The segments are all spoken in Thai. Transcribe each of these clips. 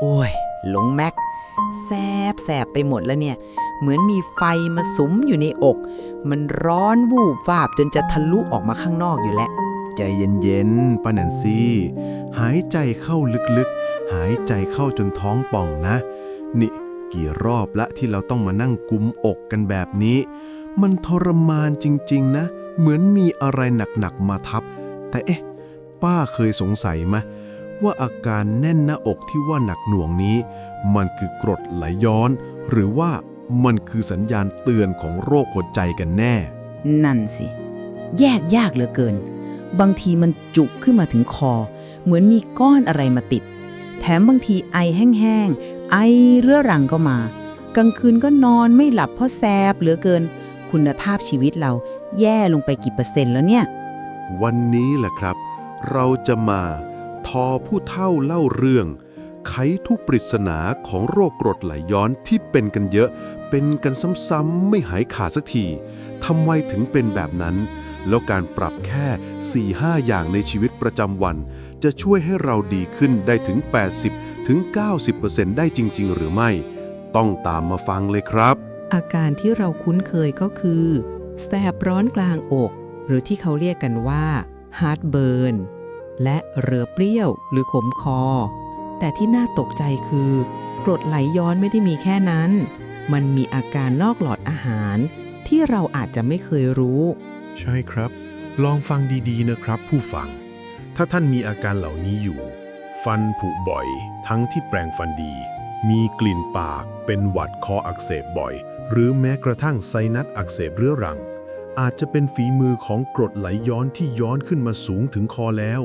โอ้ย หลงแม็กแซบแสบไปหมดแล้วเนี่ย เหมือนมีไฟมาสุมอยู่ในอก มันร้อนวูบวาบจนจะทะลุออกมาข้างนอกอยู่แล้ว ใจเย็นๆป้าแนนซี่ หายใจเข้าลึกๆ หายใจเข้าจนท้องป่องนะ นี่กี่รอบละที่เราต้องมานั่งกุมอกกันแบบนี้ มันทรมานจริง ๆ นะ เหมือนมีอะไรหนัก ๆ มาทับ แต่เอ๊ะ ป้าเคยสงสัยไหม ว่าอาการแน่นหน้าอกที่ว่าหนักหน่วงนี้ มันคือกรดไหลย้อน หรือว่ามันคือสัญญาณเตือนของโรคหัวใจกันแน่ นั่นสิ แยกยากเหลือเกิน บางทีมันจุกขึ้นมาถึงคอ เหมือนมีก้อนอะไรมาติด แถมบางทีไอแห้งๆ ไอเรื้อรังก็มา กลางคืนก็นอนไม่หลับเพราะแสบเหลือเกิน คุณภาพชีวิตเราแย่ลงไปกี่เปอร์เซ็นต์แล้วเนี่ย วันนี้แหละครับ เราจะมา ทอผู้เท่าเล่าเรื่อง ไขทุกปริศนาของโรคกรดไหลย้อนที่เป็นกันเยอะ เป็นกันซ้ำๆไม่หายขาดสักทีทำไมถึงเป็นแบบนั้น แล้วการปรับแค่ 4-5 อย่างในชีวิตประจำวัน จะช่วยให้เราดีขึ้นได้ถึง 80ถึง90%ได้จริง ๆ หรือไม่ ต้องตามมาฟังเลยครับ อาการที่เราคุ้นเคยก็คือแสบร้อนกลางอก หรือที่เขาเรียกกันว่า heartburn และเรือเปรี้ยวหรือขมคอ แต่ที่น่าตกใจคือกรดไหลย้อนไม่ได้มีแค่นั้น มันมีอาการนอกหลอดอาหาร ที่เราอาจจะไม่เคยรู้ ใช่ครับ ลองฟังดีๆนะครับผู้ฟัง ถ้าท่านมีอาการเหล่านี้อยู่ ฟันผุบ่อย ทั้งที่แปรงฟันดี มีกลิ่นปาก เป็นหวัดคออักเสบบ่อย หรือแม้กระทั่งไซนัสอักเสบเรื้อรังอาจจะเป็นฝีมือของกรดไหลย้อนที่ย้อนขึ้นมาสูงถึงคอแล้ว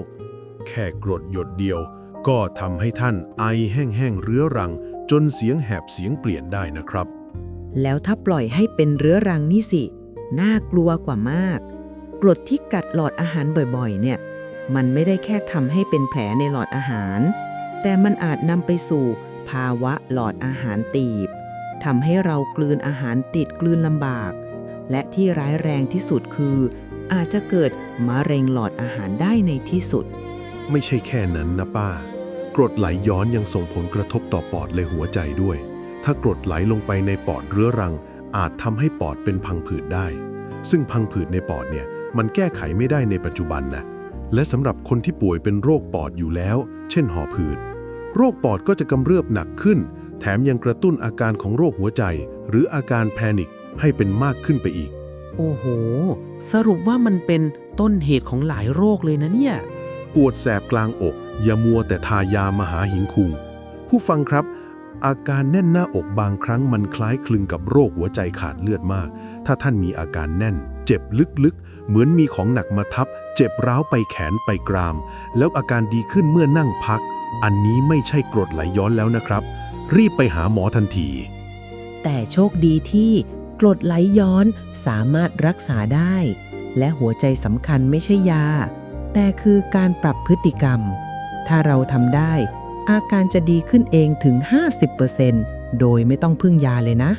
แค่กรดหยดเดียว ก็ทำให้ท่านไอแห้งๆเรื้อรัง จนเสียงแหบเสียงเปลี่ยนได้นะครับ แล้วถ้าปล่อยให้เป็นเรื้อรังนี่สิ น่ากลัวกว่ามาก กรดที่กัดหลอดอาหารบ่อยๆ เนี่ย มันไม่ได้แค่ทำให้เป็นแผลในหลอดอาหาร แต่มันอาจนำไปสู่ภาวะหลอดอาหารตีบทำให้เรากลืนอาหารติดกลืนลำบาก และที่ร้ายแรงที่สุดคือ อาจจะเกิดมะเร็งหลอดอาหารได้ในที่สุด ไม่ใช่แค่นั้นนะป้า กรดไหลย้อนยังส่งผลกระทบต่อปอดและหัวใจด้วย ถ้ากรดไหลลงไปในปอดเรื้อรัง อาจทำให้ปอดเป็นพังผืดได้ ซึ่งพังผืดในปอดเนี่ยมันแก้ไขไม่ได้ในปัจจุบันนะ และสำหรับคนที่ป่วยเป็นโรคปอดอยู่แล้ว เช่นหอบผืด โรคปอดก็จะกำเริบหนักขึ้น แถมยังกระตุ้นอาการของโรคหัวใจ หรืออาการแพนิคให้เป็นมากขึ้นไปอีก โอ้โห สรุปว่ามันเป็นต้นเหตุของหลายโรคเลยนะเนี่ย ปวดแสบกลางอก อย่ามัวแต่ทายามหาหิงคุง ผู้ฟังครับ อาการแน่นหน้าอกบางครั้งมันคล้ายคลึงกับโรคหัวใจขาดเลือดมาก ถ้าท่านมีอาการแน่น เจ็บลึกๆ เหมือนมีของหนักมาทับ เจ็บร้าวไปแขนไปกราม แล้วอาการดีขึ้นเมื่อนั่งพัก อันนี้ไม่ใช่กรดไหลย้อนแล้วนะครับ รีบไปหาหมอทันที แต่โชคดีที่กรดไหลย้อนสามารถรักษาได้ และหัวใจสำคัญไม่ใช่ยา แต่คือการปรับพฤติกรรม ถ้าเราทำได้ อาการจะดีขึ้นเองถึง 50%โดยไม่ต้องพึ่งยาเลยนะ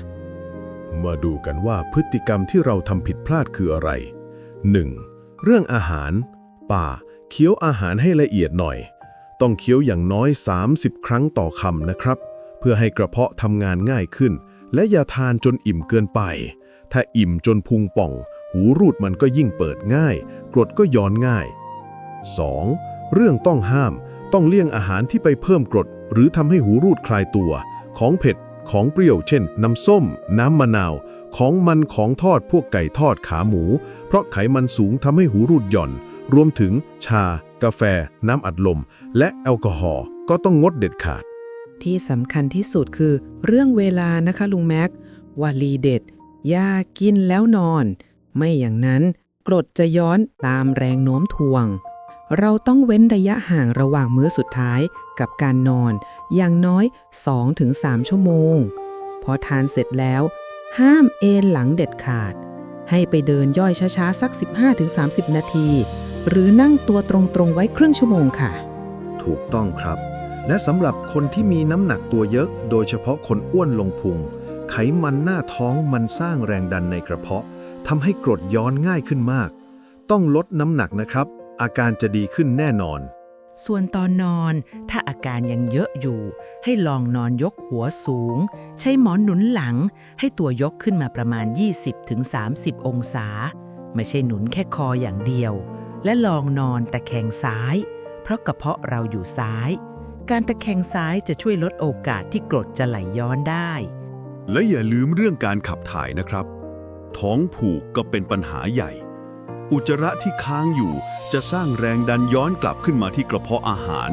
มาดูกันว่าพฤติกรรมที่เราทำผิดพลาดคืออะไร 1. เรื่องอาหาร ป่า เคี้ยวอาหารให้ละเอียดหน่อย ต้องเคี้ยวอย่างน้อย 30 ครั้งต่อคำนะครับ เพื่อให้กระเพาะทำงานง่ายขึ้น และอย่าทานจนอิ่มเกินไป ถ้าอิ่มจนพุงป่อง หูรูดมันก็ยิ่งเปิดง่าย กรดก็ย้อนง่าย 2. เรื่องต้องห้าม ต้องเลี่ยงอาหารที่ไปเพิ่มกรด หรือทำให้หูรูดคลายตัว ของเผ็ด ของเปรี้ยว เช่น น้ำส้ม น้ำมะนาว ของมันของทอดพวกไก่ทอดขาหมู เพราะไขมันสูงทำให้หูรูดหย่อน รวมถึง ชา กาแฟ น้ำอัดลม และแอลกอฮอล์ก็ต้องงดเด็ดขาด ที่สำคัญที่สุดคือ เรื่องเวลานะคะลุงแม็กวลีเด็ดอย่ากินแล้วนอน ไม่อย่างนั้นกรดจะย้อนตามแรงโน้มถ่วง เราต้องเว้นระยะห่างระหว่างมื้อสุดท้ายกับการนอน อย่างน้อย 2-3 ชั่วโมง พอทานเสร็จแล้ว ห้ามเอนหลังเด็ดขาด ให้ไปเดินย่อยช้าๆ สัก 15-30 นาที หรือนั่งตัวตรงๆ ไว้ครึ่งชั่วโมงค่ะ ถูกต้องครับ และสำหรับคนที่มีน้ำหนักตัวเยอะ โดยเฉพาะคนอ้วนลงพุง ไขมันหน้าท้องมันสร้างแรงดันในกระเพาะทำให้กรดย้อนง่ายขึ้นมาก ต้องลดน้ำหนักนะครับ อาการจะดีขึ้นแน่นอน ส่วนตอนนอน ถ้าอาการยังเยอะอยู่ ให้ลองนอนยกหัวสูง ใช้หมอนหนุนหลัง ให้ตัวยกขึ้นมาประมาณ 20-30 องศา ไม่ใช่หนุนแค่คออย่างเดียว และลองนอนตะแคงซ้าย เพราะกระเพาะเราอยู่ซ้าย การตะแคงซ้ายจะช่วยลดโอกาสที่กรดจะไหลย้อนได้ และอย่าลืมเรื่องการขับถ่ายนะครับ ท้องผูกก็เป็นปัญหาใหญ่ อุจจาระที่ค้างอยู่จะสร้างแรงดันย้อนกลับขึ้นมาที่กระเพาะอาหาร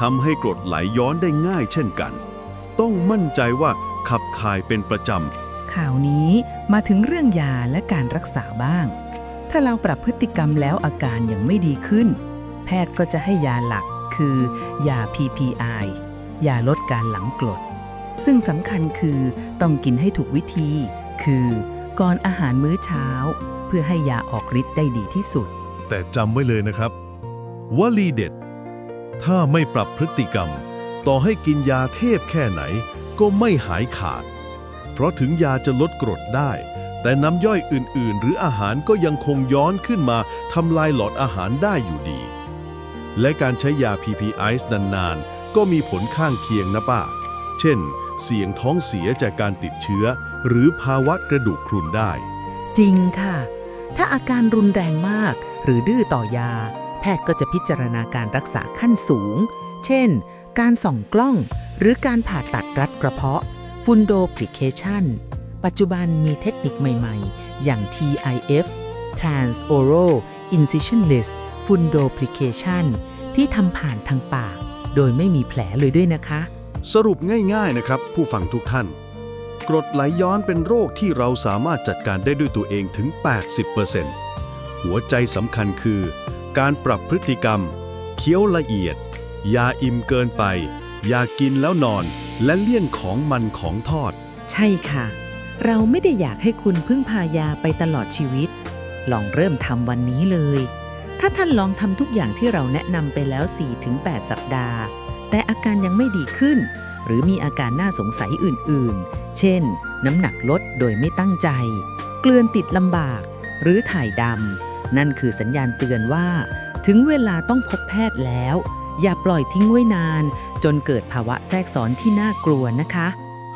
ทำให้กรดไหลย้อนได้ง่ายเช่นกัน ต้องมั่นใจว่าขับถ่ายเป็นประจำ ข่าวนี้มาถึงเรื่องยาและการรักษาบ้าง ถ้าเราปรับพฤติกรรมแล้วอาการยังไม่ดีขึ้น แพทย์ก็จะให้ยาหลักคือยา PPI ยาลดการหลังกรด ซึ่งสำคัญคือต้องกินให้ถูกวิธี คือ ก่อนอาหารมื้อเช้า พื่อให้ยาออกฤทธิ์ได้ดีที่สุด แต่จำไว้เลยนะครับวลีเด็ด ถ้าไม่ปรับพฤติกรรม ต่อให้กินยาเทพแค่ไหน ก็ไม่หายขาด เพราะถึงยาจะลดกรดได้ แต่น้ำย่อยอื่น ๆ หรืออาหารก็ยังคงย้อนขึ้นมาทำลายหลอดอาหารได้อยู่ดี และการใช้ยา PPI นาน ๆ ก็มีผลข้างเคียงนะป้า เช่น เสี่ยงท้องเสียจากการติดเชื้อ หรือภาวะกระดูกพรุนได้ จริงค่ะ ถ้าอาการรุนแรงมาก หรือดื้อต่อยา แพทย์ก็จะพิจารณาการรักษาขั้นสูง เช่น การส่องกล้อง หรือการผ่าตัดรัดกระเพาะฟุนโดพลิเคชันปัจจุบันมีเทคนิคใหม่ๆ อย่าง TIF Transoral Incisionless Fundoplication ที่ทำผ่านทางปาก โดยไม่มีแผลเลยด้วยนะคะ สรุปง่ายๆนะครับ ผู้ฟังทุกท่าน กรดไหลย้อนเป็นโรคที่เราสามารถจัดการได้ด้วยตัวเองถึง 80%หัวใจสำคัญคือ การปรับพฤติกรรม เคี้ยวละเอียด ยาอิ่มเกินไป ยากินแล้วนอน และเลี่ยงของมันของทอด ใช่ค่ะ เราไม่ได้อยากให้คุณพึ่งพายาไปตลอดชีวิต ลองเริ่มทำวันนี้เลย ถ้าท่านลองทำทุกอย่างที่เราแนะนำไปแล้ว 4-8 สัปดาห์ แต่อาการยังไม่ดีขึ้น หรือมีอาการน่าสงสัยอื่นๆ เช่น น้ำหนักลดโดยไม่ตั้งใจ เกลือนติดลำบาก หรือถ่ายดำ นั่นคือสัญญาณเตือนว่า ถึงเวลาต้องพบแพทย์แล้ว อย่าปล่อยทิ้งไว้นาน จนเกิดภาวะแทรกซ้อนที่น่ากลัวนะคะ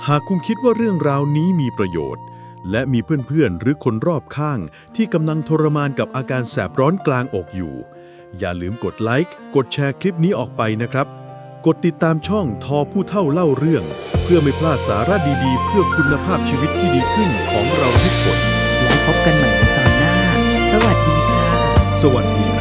หากคุณคิดว่าเรื่องราวนี้มีประโยชน์ และมีเพื่อนๆ หรือคนรอบข้าง ที่กำลังทรมานกับอาการแสบร้อนกลางอกอยู่ อย่าลืมกดไลค์ กดแชร์คลิปนี้ออกไปนะครับ กดติดตามช่องทอผู้เท่าเล่าเรื่อง เพื่อไม่พลาดสาระดีๆ เพื่อคุณภาพชีวิตที่ดีขึ้นของเราทุกคน แล้วพบกันใหม่ในตอนหน้า สวัสดีค่ะ สวัสดีครับ